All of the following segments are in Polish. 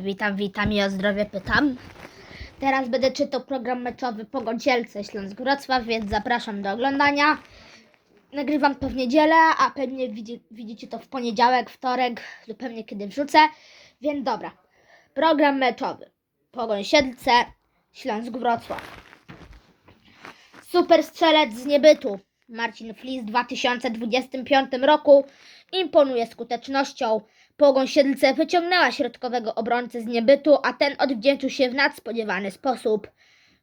Witam, witam i o zdrowie pytam. Teraz będę czytał program meczowy Pogodzielce Śląsk Wrocław, więc zapraszam do oglądania. Nagrywam to w niedzielę, a pewnie widzi, widzicie to w poniedziałek, wtorek, zupełnie kiedy wrzucę. Więc dobra. Program meczowy. Pogoń Siedlce, Śląsk Wrocław. Super strzelec z niebytu. Marcin Flis w 2025 roku imponuje skutecznością. Pogoń Siedlce wyciągnęła środkowego obrońcę z niebytu, a ten odwdzięczył się w nadspodziewany sposób.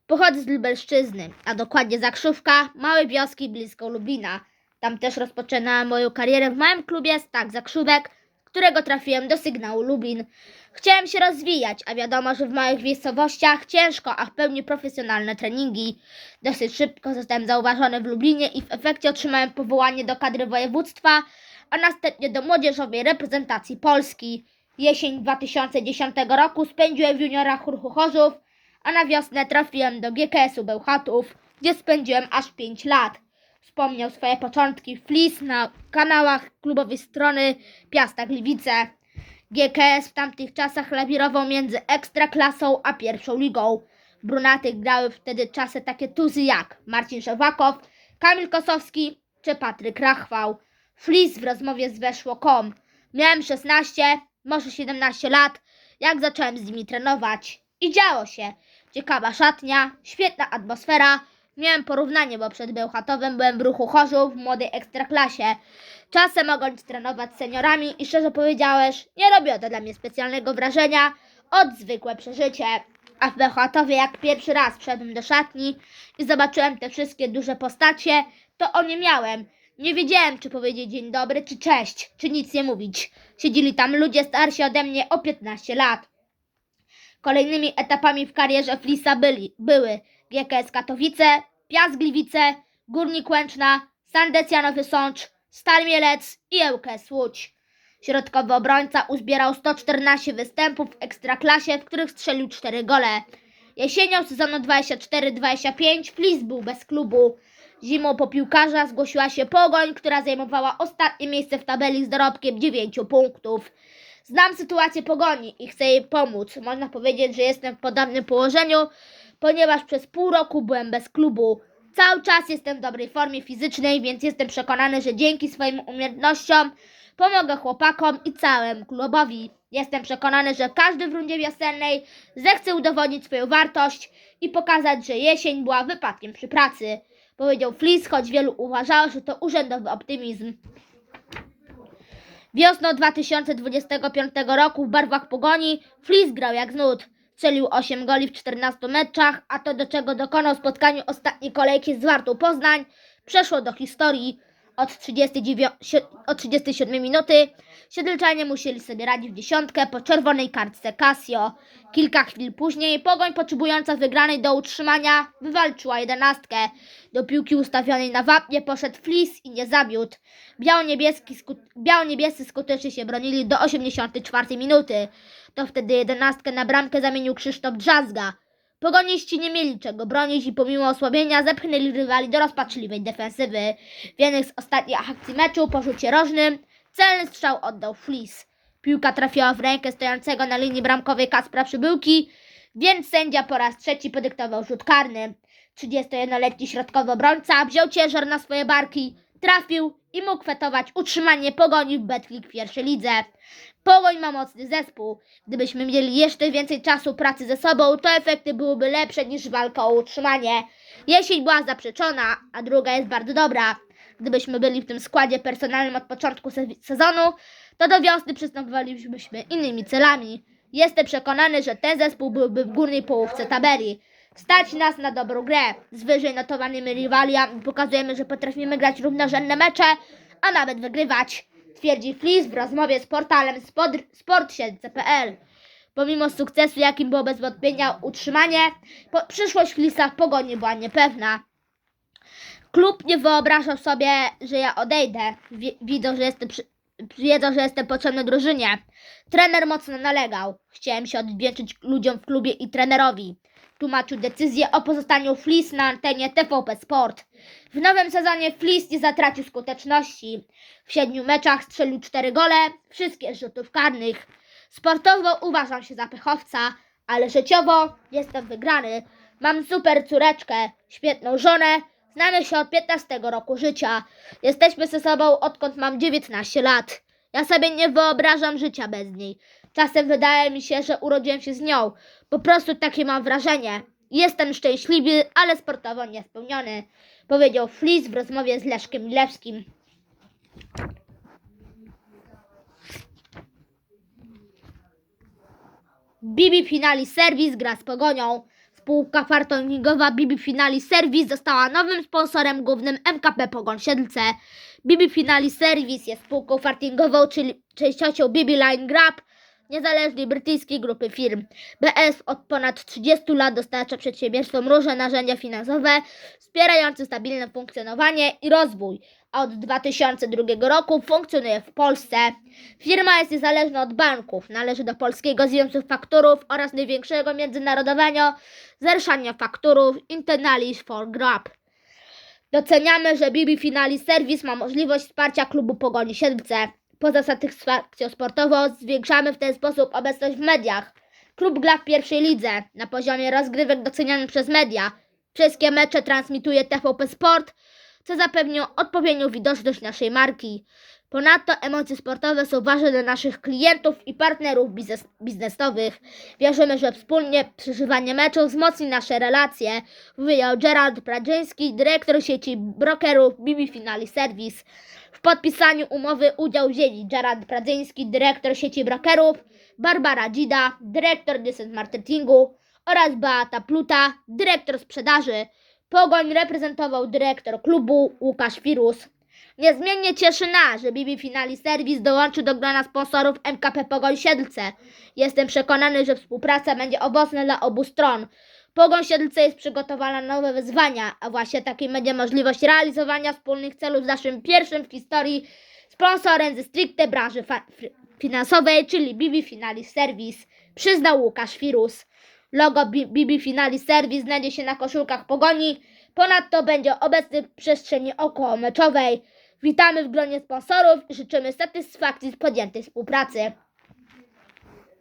Pochodzę z Lubelszczyzny, a dokładnie Zakrzówka, małej wioski blisko Lublina. Tam też rozpoczynałem moją karierę w małym klubie Stak Zakrzówek, którego trafiłem do sygnału Lublin. Chciałem się rozwijać, a wiadomo, że w małych miejscowościach ciężko, a w pełni profesjonalne treningi. Dosyć szybko zostałem zauważony w Lublinie i w efekcie otrzymałem powołanie do kadry województwa, a następnie do młodzieżowej reprezentacji Polski. Jesień 2010 roku spędziłem w juniorach Ruchu Chorzów, a na wiosnę trafiłem do GKS-u Bełchatów, gdzie spędziłem aż 5 lat. Wspomniał swoje początki Flis na kanałach klubowej strony Piasta Gliwice. GKS w tamtych czasach lawirował między ekstraklasą a pierwszą ligą. W grały wtedy czasy takie tuzy jak Marcin Szewakow, Kamil Kosowski czy Patryk Rachwał. Flis w rozmowie z Weszło.com. Miałem 16, może 17 lat, jak zacząłem z nimi trenować. I działo się. Ciekawa szatnia, świetna atmosfera. Miałem porównanie, bo przed Bełchatowem byłem w ruchu Chorzów w młodej ekstraklasie. Czasem mogąc trenować z seniorami i szczerze powiedziałeś, nie robiło to dla mnie specjalnego wrażenia od zwykłe przeżycie. A w Bełchatowie jak pierwszy raz wszedłem do szatni i zobaczyłem te wszystkie duże postacie, to o nie miałem. Nie wiedziałem, czy powiedzieć dzień dobry, czy cześć, czy nic nie mówić. Siedzieli tam ludzie starsi ode mnie o 15 lat. Kolejnymi etapami w karierze Flisa byli, były GKS Katowice, Piast Gliwice, Górnik Łęczna, Sandecjanowy Sącz, Stal Mielec i ŁKS Łódź. Środkowy obrońca uzbierał 114 występów w Ekstraklasie, w których strzelił 4 gole. Jesienią sezonu 24-25 Flis był bez klubu. Zimą po piłkarza zgłosiła się Pogoń, która zajmowała ostatnie miejsce w tabeli z dorobkiem 9 punktów. Znam sytuację Pogoni i chcę jej pomóc. Można powiedzieć, że jestem w podobnym położeniu, ponieważ przez pół roku byłem bez klubu. Cały czas jestem w dobrej formie fizycznej, więc jestem przekonany, że dzięki swoim umiejętnościom pomogę chłopakom i całemu klubowi. Jestem przekonany, że każdy w rundzie wiosennej zechce udowodnić swoją wartość i pokazać, że jesień była wypadkiem przy pracy. Powiedział Flis, choć wielu uważało, że to urzędowy optymizm. Wiosną 2025 roku w barwach Pogoni Flis grał jak z nut. Strzelił 8 goli w 14 meczach, a to do czego dokonał spotkaniu ostatniej kolejki z Wartą Poznań przeszło do historii. Od, 39, si- od 37 minuty Siedlczanie musieli sobie radzić w dziesiątkę po czerwonej kartce Casio. Kilka chwil później Pogoń potrzebująca wygranej do utrzymania wywalczyła jedenastkę. Do piłki ustawionej na wapnie poszedł Flis i nie zabiódł. Biało-niebieski sku- Biało-niebiescy skutecznie się bronili do 84 minuty. To wtedy jedenastkę na bramkę zamienił Krzysztof Drzazga. Pogoniści nie mieli czego bronić i pomimo osłabienia zepchnęli rywali do rozpaczliwej defensywy. W jednej z ostatnich akcji meczu po rzucie rożnym celny strzał oddał Flis. Piłka trafiła w rękę stojącego na linii bramkowej Kaspra Przybyłki, więc sędzia po raz trzeci podyktował rzut karny. 31-letni środkowy obrońca wziął ciężar na swoje barki, trafił i mógł fetować utrzymanie Pogoni w Betclic w pierwszej lidze. Pogoń ma mocny zespół. Gdybyśmy mieli jeszcze więcej czasu pracy ze sobą, to efekty byłyby lepsze niż walka o utrzymanie. Jesień była zaprzeczona, a druga jest bardzo dobra. Gdybyśmy byli w tym składzie personalnym od początku se- sezonu, to do wiosny przystępowalibyśmy innymi celami. Jestem przekonany, że ten zespół byłby w górnej połówce tabeli. Stać nas na dobrą grę. Z wyżej notowanymi rywaliami pokazujemy, że potrafimy grać równorzędne mecze, a nawet wygrywać, twierdzi Flis w rozmowie z portalem sport, sportsiedlce.pl. Pomimo sukcesu, jakim było bez wątpienia utrzymanie, po, przyszłość Flisa w pogoni była niepewna. Klub nie wyobrażał sobie, że ja odejdę. Wi- widzą, że jestem przy... Wiedzą, że jestem potrzebny drużynie. Trener mocno nalegał. Chciałem się odwdzięczyć ludziom w klubie i trenerowi. Tłumaczył decyzję o pozostaniu Flis na antenie TVP Sport. W nowym sezonie Flis nie zatracił skuteczności. W siedmiu meczach strzelił cztery gole, wszystkie z rzutów karnych. Sportowo uważam się za pechowca, ale życiowo jestem wygrany. Mam super córeczkę, świetną żonę, znamy się od 15 roku życia. Jesteśmy ze sobą odkąd mam 19 lat. Ja sobie nie wyobrażam życia bez niej. Czasem wydaje mi się, że urodziłem się z nią. Po prostu takie mam wrażenie. Jestem szczęśliwy, ale sportowo niespełniony, powiedział Flis w rozmowie z Leszkiem Milewskim. Bibi Finali Service gra z Pogonią. Spółka fartingowa Bibi Finali Service została nowym sponsorem głównym MKP Pogoń Siedlce. Bibi Finali Service jest spółką fartingową, czyli częścią Bibi Line Grab, niezależnej brytyjskiej grupy firm. BS od ponad 30 lat dostarcza przedsiębiorstwom różne narzędzia finansowe wspierające stabilne funkcjonowanie i rozwój, a od 2002 roku funkcjonuje w Polsce. Firma jest niezależna od banków, należy do Polskiego Związku Fakturów oraz największego międzynarodowego zrzeszenia fakturów Internalis for Grab. Doceniamy, że Bibi Finali Service ma możliwość wsparcia klubu Pogoni Siedlce. Poza satysfakcją sportową zwiększamy w ten sposób obecność w mediach. Klub gra w pierwszej lidze. Na poziomie rozgrywek doceniany przez media. Wszystkie mecze transmituje TVP Sport, co zapewnią odpowiednią widoczność naszej marki. Ponadto emocje sportowe są ważne dla naszych klientów i partnerów biznes- biznesowych. Wierzymy, że wspólnie przeżywanie meczu wzmocni nasze relacje, wyjął Gerard Pradziński, dyrektor sieci brokerów Bibi Finali Service. W podpisaniu umowy udział wzięli Gerard Pradziński, dyrektor sieci brokerów, Barbara Dzida, dyrektor dysent marketingu oraz Beata Pluta, dyrektor sprzedaży. Pogoń reprezentował dyrektor klubu Łukasz Firus. Niezmiennie cieszy nas, że Bibi Finali Service dołączył do grona sponsorów MKP Pogoń Siedlce. Jestem przekonany, że współpraca będzie owocna dla obu stron. Pogoń Siedlce jest przygotowana na nowe wyzwania, a właśnie takim będzie możliwość realizowania wspólnych celów z naszym pierwszym w historii sponsorem ze stricte branży finansowej, czyli Bibi Finali Service, przyznał Łukasz Firus. Logo Bi- Bibi Finali Service znajdzie się na koszulkach Pogoni, ponadto będzie obecny w przestrzeni około meczowej. Witamy w gronie sponsorów i życzymy satysfakcji z podjętej współpracy.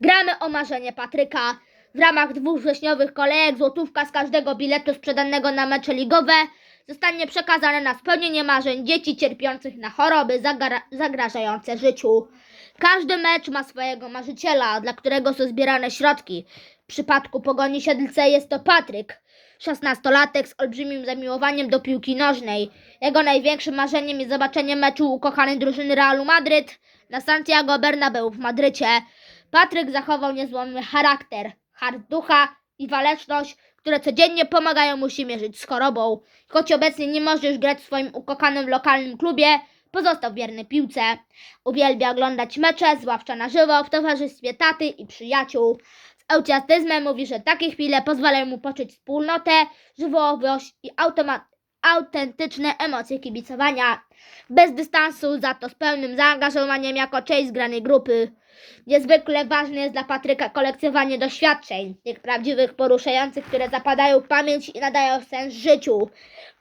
Gramy o marzenie Patryka. W ramach dwóch wrześniowych kolejek złotówka z każdego biletu sprzedanego na mecze ligowe zostanie przekazana na spełnienie marzeń dzieci cierpiących na choroby zagra- zagrażające życiu. Każdy mecz ma swojego marzyciela, dla którego są zbierane środki. W przypadku Pogoni Siedlce jest to Patryk, 16-latek z olbrzymim zamiłowaniem do piłki nożnej. Jego największym marzeniem jest zobaczenie meczu ukochanej drużyny Realu Madryt na Santiago Bernabeu w Madrycie. Patryk zachował niezłomny charakter, hart ducha i waleczność, które codziennie pomagają mu się mierzyć z chorobą. Choć obecnie nie może już grać w swoim ukochanym lokalnym klubie, pozostał wierny piłce. Uwielbia oglądać mecze, zwłaszcza na żywo, w towarzystwie taty i przyjaciół. Z eutiastyzmem mówi, że takie chwile pozwalają mu poczuć wspólnotę, żywowość i automa- autentyczne emocje kibicowania. Bez dystansu, za to z pełnym zaangażowaniem jako część zgranej grupy. Niezwykle ważne jest dla Patryka kolekcjonowanie doświadczeń, tych prawdziwych, poruszających, które zapadają w pamięć i nadają sens życiu.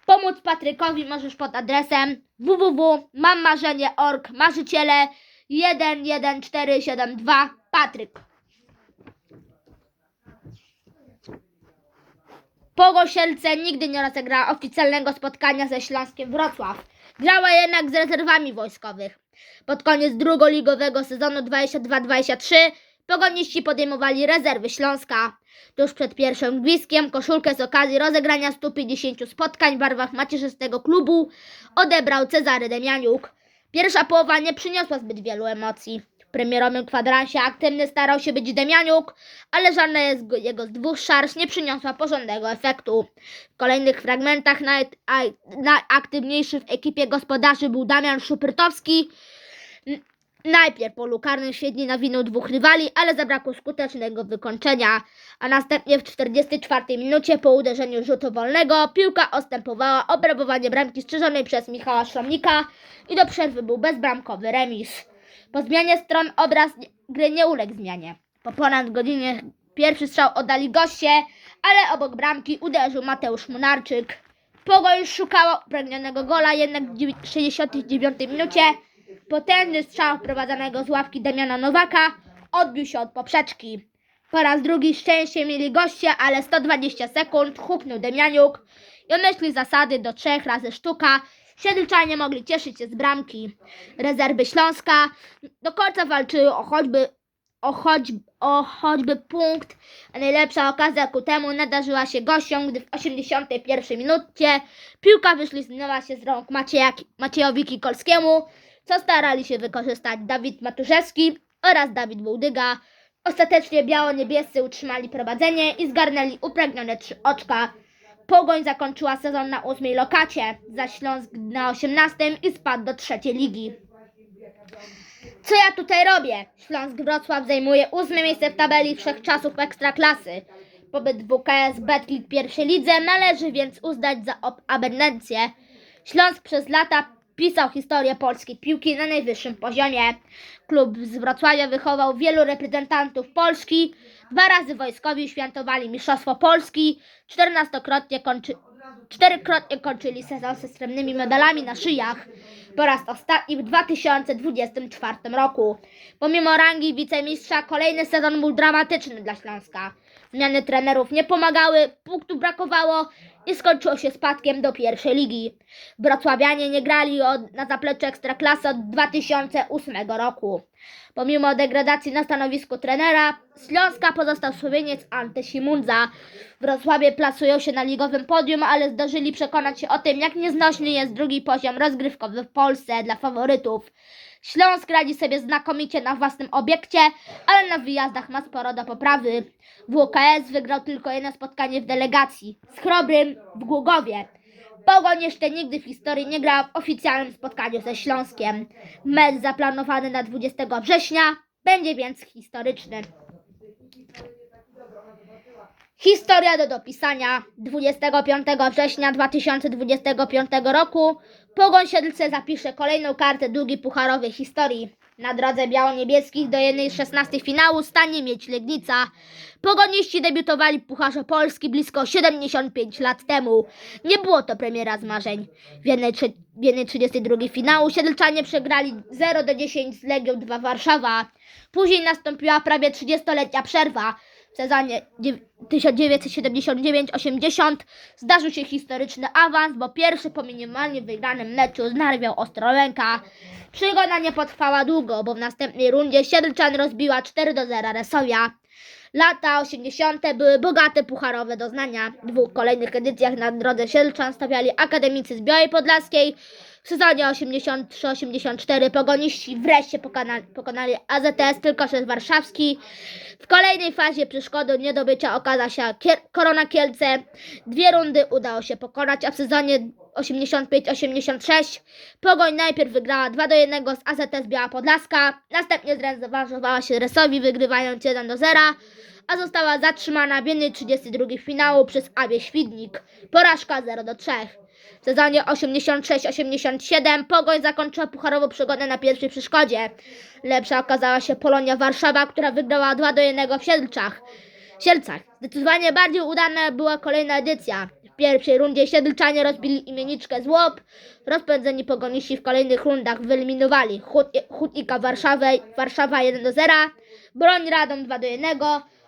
Pomóc Patrykowi możesz pod adresem www.mammarzenie.org marzyciele 11472 Patryk. Pogosielce nigdy nie rozegrała oficjalnego spotkania ze Śląskiem Wrocław. Grała jednak z rezerwami wojskowych. Pod koniec drugoligowego sezonu 22-23 pogoniści podejmowali rezerwy Śląska. Tuż przed pierwszym gwizdkiem koszulkę z okazji rozegrania 150 spotkań w barwach macierzystego klubu odebrał Cezary Demianiuk. Pierwsza połowa nie przyniosła zbyt wielu emocji. W premierowym kwadransie aktywny starał się być Demianiuk, ale żadna z go- jego z dwóch szarż nie przyniosła porządnego efektu. W kolejnych fragmentach naj, najaktywniejszy w ekipie gospodarzy był Damian Szuprytowski. Najpierw po lukarnym świetnie nawinął dwóch rywali, ale zabrakło skutecznego wykończenia, a następnie w 44 minucie po uderzeniu rzutu wolnego piłka ostępowała obrabowanie bramki strzeżonej przez Michała Szromnika i do przerwy był bezbramkowy remis. Po zmianie stron obraz gry nie uległ zmianie. Po ponad godzinie pierwszy strzał oddali goście, ale obok bramki uderzył Mateusz Munarczyk. Pogoń szukała upragnionego gola, jednak w dziewię- 69 minucie potężny strzał wprowadzanego z ławki Damiana Nowaka odbił się od poprzeczki. Po raz drugi szczęście mieli goście, ale 120 sekund huknął Demianiuk i myśli zasady do trzech razy sztuka. Siedlczanie mogli cieszyć się z bramki. Rezerwy Śląska do końca walczyły o choćby, o choć, o choćby punkt. A najlepsza okazja ku temu nadarzyła się gościom, gdy w 81 minucie piłka wyśliznęła się z rąk Macieja, Maciejowi Kikolskiemu, co starali się wykorzystać Dawid Matuszewski oraz Dawid Bułdyga. Ostatecznie biało-niebiescy utrzymali prowadzenie i zgarnęli upragnione trzy oczka. Pogoń zakończyła sezon na ósmej lokacie, zaś Śląsk na osiemnastym i spadł do trzeciej ligi. Co ja tutaj robię? Śląsk Wrocław zajmuje ósme miejsce w tabeli wszechczasów Ekstraklasy. Pobyt WKS Betclic w pierwszej lidze należy więc uznać za aberrację. Śląsk przez lata pisał historię polskiej piłki na najwyższym poziomie. Klub z Wrocławia wychował wielu reprezentantów Polski. Dwa razy wojskowi świętowali Mistrzostwo Polski. Czternastokrotnie kończy... Czterykrotnie kończyli sezon ze srebrnymi medalami na szyjach. Po raz ostatni w 2024 roku. Pomimo rangi wicemistrza, kolejny sezon był dramatyczny dla Śląska. Zmiany trenerów nie pomagały, punktu brakowało i skończyło się spadkiem do pierwszej ligi. Wrocławianie nie grali od, na zapleczu Ekstraklasy od 2008 roku. Pomimo degradacji na stanowisku trenera, Śląska pozostał Słowieniec Ante Simunza. Wrocławie plasują się na ligowym podium, ale zdążyli przekonać się o tym, jak nieznośny jest drugi poziom rozgrywkowy w Polsce dla faworytów. Śląsk radzi sobie znakomicie na własnym obiekcie, ale na wyjazdach ma sporo do poprawy. WKS wygrał tylko jedno spotkanie w delegacji z Chrobrym w Głogowie. Pogoń jeszcze nigdy w historii nie grała w oficjalnym spotkaniu ze Śląskiem. Mecz zaplanowany na 20 września będzie więc historyczny. Historia do dopisania 25 września 2025 roku Pogoń Siedlce zapisze kolejną kartę długiej pucharowej historii. Na drodze biało-niebieskich do jednej z 16 finału stanie mieć Legnica. Pogoniści debiutowali w Pucharze Polski blisko 75 lat temu. Nie było to premiera z marzeń. W jednej, w jednej 32 finału Siedlczanie przegrali 0 do 10 z Legią 2 Warszawa. Później nastąpiła prawie 30-letnia przerwa. W sezonie dziew- 1979-80 zdarzył się historyczny awans, bo pierwszy po minimalnie wygranym meczu znarwiał Ostrołęka. Przygoda nie potrwała długo, bo w następnej rundzie Siedlczan rozbiła 4 do 0 Resowia. Lata 80. były bogate pucharowe doznania. W dwóch kolejnych edycjach na drodze Siedlczan stawiali akademicy z Białej Podlaskiej. W sezonie 83-84 pogoniści wreszcie pokonali, pokonali AZS Tylkoszyn Warszawski. W kolejnej fazie przeszkodą niedobycia okazała się Kier- Korona Kielce. Dwie rundy udało się pokonać, a w sezonie 85-86 Pogoń najpierw wygrała 2 do 1 z AZS Biała Podlaska, następnie zrewanżowała się Resowi wygrywając 1 do 0, a została zatrzymana w jednej 32 finału przez Abię Świdnik. Porażka 0 do 3. W sezonie 86-87 Pogoń zakończyła pucharową przygodę na pierwszej przeszkodzie. Lepsza okazała się Polonia Warszawa, która wygrała 2 do 1 w Siedlczach. Sielcach. Zdecydowanie bardziej udana była kolejna edycja. Pierwszej rundzie Siedlczanie rozbili imieniczkę z Łop. Rozpędzeni pogoniści w kolejnych rundach wyeliminowali Hut- Hutnika Warszawę, Warszawa 1 do 0, Broń Radom 2 do 1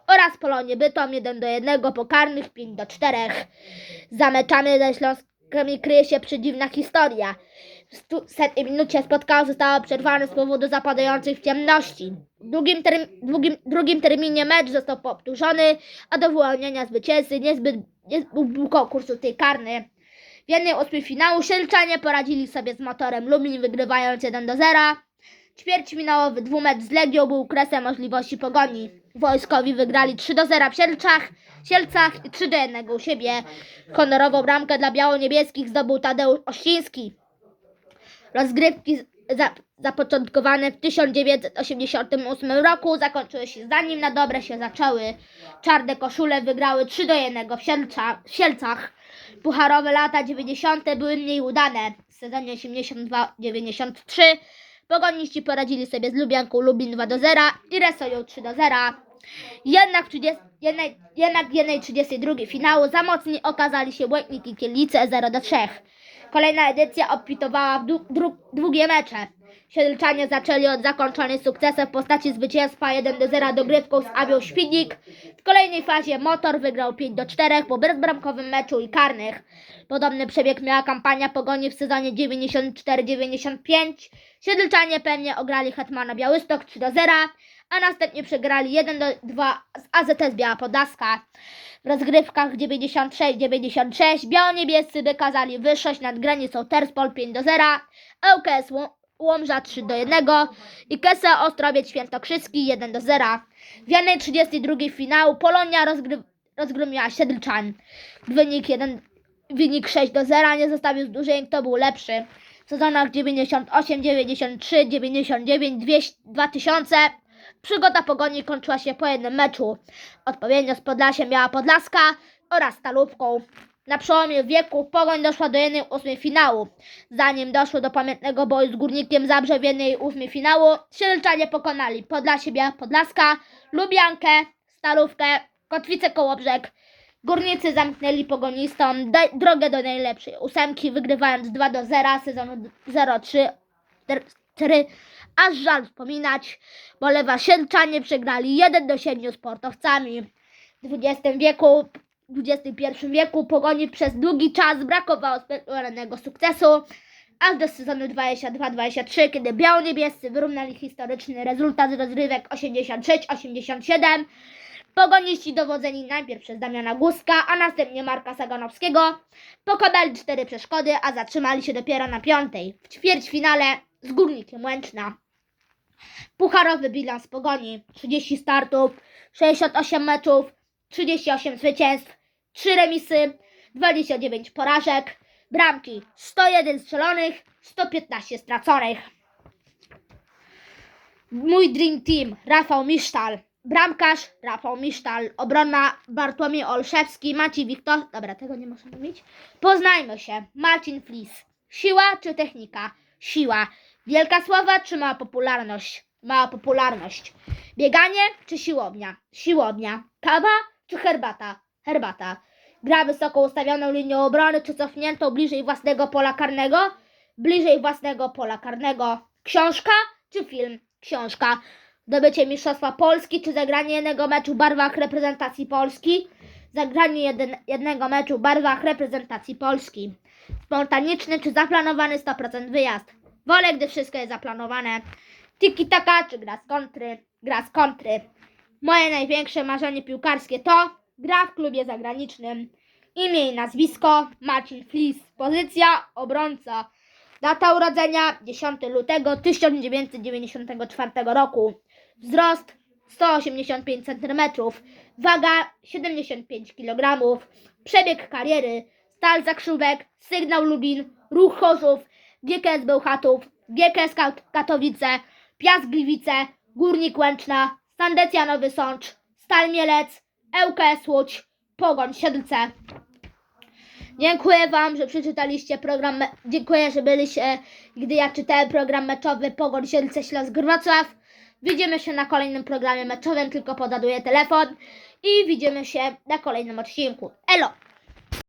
oraz Polonię Bytom 1 do 1 pokarnych 5 do 4. Za meczami ze Śląskami kryje się przedziwna historia. W setnej minucie spotkanie zostało przerwane z powodu zapadających ciemności. W drugim, term- drugim, drugim terminie mecz został powtórzony, a do wyłonienia zwycięzcy niezbyt nie był konkurs tutaj karny. W jednej ósmej finału Sielczanie poradzili sobie z motorem Lublin, wygrywając 1 do 0. Ćwierćfinałowy dwumecz z Legią był kresem możliwości pogoni. Wojskowi wygrali 3 do 0 w Sielczach, Sielcach i 3 do 1 u siebie. Honorową bramkę dla biało-niebieskich zdobył Tadeusz Ościński. Rozgrywki za, zapoczątkowane w 1988 roku zakończyły się zanim na dobre się zaczęły. Czarne koszule wygrały 3 do 1 w, Sielcza, w Sielcach. Pucharowe lata 90. były mniej udane. W sezonie 82-93 pogoniści poradzili sobie z Lubianką Lubin 2 do 0 i Resoją 3 do 0. Jednak w 30, jednej, jednak w jednej 32 finału za mocni okazali się Błękitni Kielice 0 do 3. Kolejna edycja obfitowała w długie mecze. Siedlczanie zaczęli od zakończonej sukcesem w postaci zwycięstwa 1 do 0 dogrywką z Awią Świdnik. W kolejnej fazie Motor wygrał 5 do 4 po bezbramkowym meczu i karnych. Podobny przebieg miała kampania Pogoni w sezonie 94-95. Siedlczanie pewnie ograli Hetmana Białystok 3 do 0, a następnie przegrali 1 do 2 z AZS Biała Podlaska. W rozgrywkach 96-96 biało-niebiescy wykazali wyższość nad granicą Terspol 5 do 0, ŁKS Łom- Łomża 3 do 1 i Kesa Ostrowiec Świętokrzyski 1 do 0. W jednej 32 finału Polonia rozgry- rozgromiła Siedlczan. Wynik 1 wynik 6 do 0 nie zostawił zdłużeń, kto był lepszy. W sezonach 98, 93, 99, 200, 2000 przygoda pogoni kończyła się po jednym meczu. Odpowiednio z Podlasiem miała Podlaska oraz Stalówką. Na przełomie wieku Pogoń doszła do jednej ósmej finału. Zanim doszło do pamiętnego boju z Górnikiem Zabrze w jednej ósmej finału, Siedlczanie pokonali Podlasie Biała Podlaska, Lubiankę, Stalówkę, Kotwicę Kołobrzeg. Górnicy zamknęli pogonistom drogę do najlepszej ósemki, wygrywając 2 do 0 sezonu 03 4 Aż żal wspominać, bo Lewa Siedlczanie przegrali 1 do 7 sportowcami. W XX wieku, w XXI wieku pogoni przez długi czas brakowało spełnionego sukcesu, aż do sezonu 22-23, kiedy biało-niebiescy wyrównali historyczny rezultat z rozrywek 86-87. Pogoniści dowodzeni najpierw przez Damiana Guzka, a następnie Marka Saganowskiego pokonali cztery przeszkody, a zatrzymali się dopiero na piątej, w ćwierćfinale z Górnikiem Łęczna. Pucharowy bilans Pogoni 30 startów, 68 meczów, 38 zwycięstw, 3 remisy, 29 porażek, bramki 101 strzelonych, 115 straconych. Mój Dream Team Rafał Misztal, bramkarz Rafał Misztal, obrona Bartłomiej Olszewski, Maciej Wiktor... Dobra, tego nie muszę mówić. Poznajmy się. Marcin Flis. Siła czy technika? Siła. Wielka sława czy mała popularność? Mała popularność. Bieganie czy siłownia? Siłownia. Kawa czy herbata? Herbata. Gra wysoko ustawioną linią obrony czy cofniętą bliżej własnego pola karnego? Bliżej własnego pola karnego. Książka czy film? Książka. Zdobycie Mistrzostwa Polski czy zagranie jednego meczu w barwach reprezentacji Polski? Zagranie jeden, jednego meczu w barwach reprezentacji Polski. Spontaniczny czy zaplanowany 100% wyjazd? Wolę, gdy wszystko jest zaplanowane. Tiki taka czy gra z kontry? Gra z kontry. Moje największe marzenie piłkarskie to gra w klubie zagranicznym. Imię i nazwisko Marcin Flis. Pozycja obrońca. Data urodzenia 10 lutego 1994 roku. Wzrost 185 cm. Waga 75 kg. Przebieg kariery Stal Zakrzówek, Sygnał Lubin, Ruch Chorzów, GKS Bełchatów, GKS Kat- Katowice, Piast Gliwice, Górnik Łęczna, Sandecja Nowy Sącz, Stal Mielec, ŁKS Łódź, Pogoń Siedlce. Dziękuję Wam, że przeczytaliście program. Dziękuję, że byliście, gdy ja czytałem program meczowy Pogoń Siedlce Śląsk Wrocław. Widzimy się na kolejnym programie meczowym, tylko podaduję telefon i widzimy się na kolejnym odcinku. Elo!